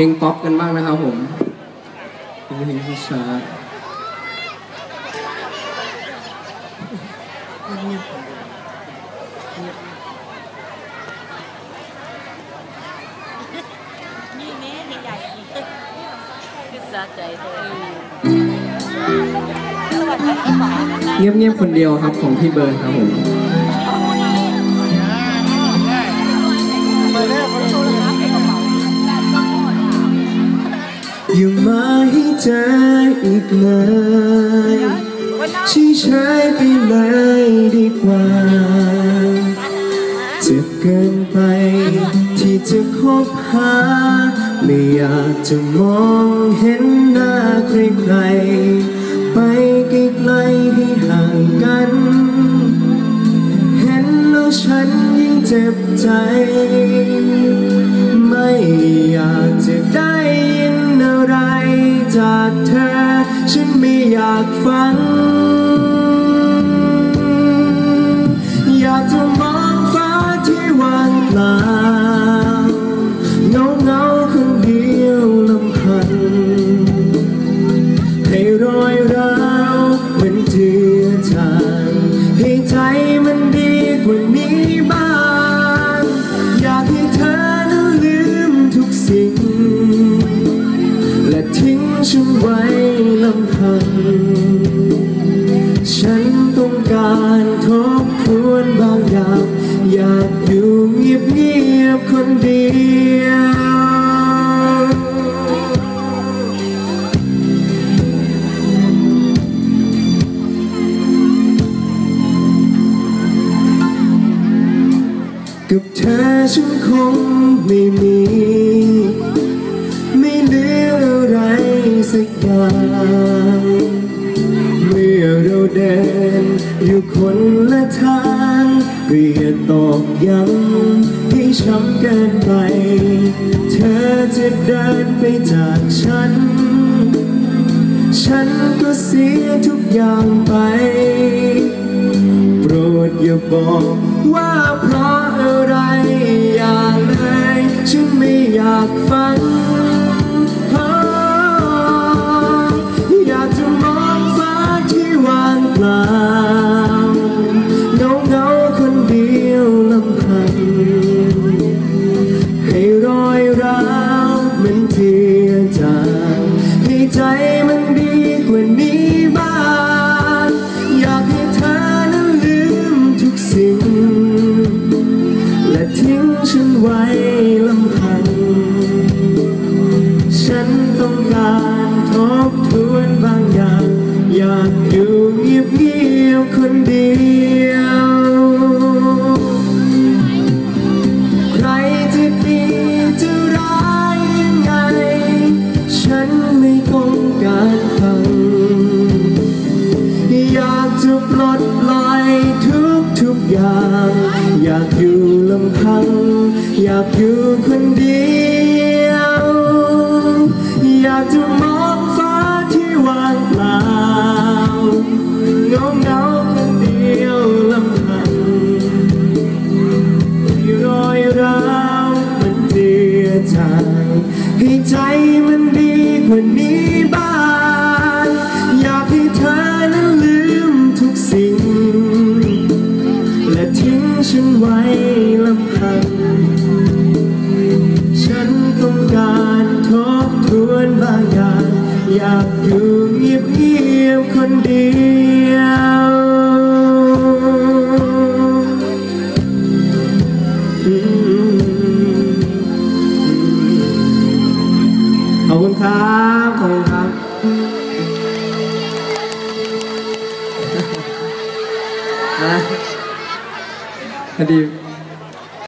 ลงป๊อปกันบ้างนะครับผมเป็นเพลงช้านี่แม่เพลงใหญ่อันนี้คือสะใจเลยๆเงียบๆคนเดียวครับของพี่เบิร์ดครับผม ใจออีกเลยชี้ใช้ไปเลยดีกว่าเจ็บเกินไป ที่จะคบหา ไม่อยากจะมองเห็นหน้าใครๆไปไกลๆให้ห่างกัน เห็นแล้วฉันยิ่งเจ็บใจ ไม่อยากฟัง เดียว กับเธอฉันคงไม่มี ไม่เหลืออะไรสักอย่างเมื่อเราเดินอยู่คนละทางก็อย่าตอกย้ำ ช้ำเกินไป เธอจะเดินไปจากฉัน ฉันก็เสียทุกอย่างไป โปรดอย่าบอกว่าเพราะอะไรอย่าเลยฉันไม่อยากฟัง อยากอยู่เงียบๆคนเดียว ใครจะดีจะร้ายยังไง ฉันไม่ต้องการฟัง อยากจะปลดปล่อยทุกทุกอย่าง อยากอยู่ลำพัง อยากอยู่คนเดียว ให้รอยร้าวมันเจือจางให้ใจมันดีกว่านี้บ้าง อยากให้เธอนั้นลืมทุกสิ่ง และทิ้งฉันไว้ อย่างอยากอยู่เงียบๆคนเดียวขอบคุณครับขอบคุณครับนะพอดี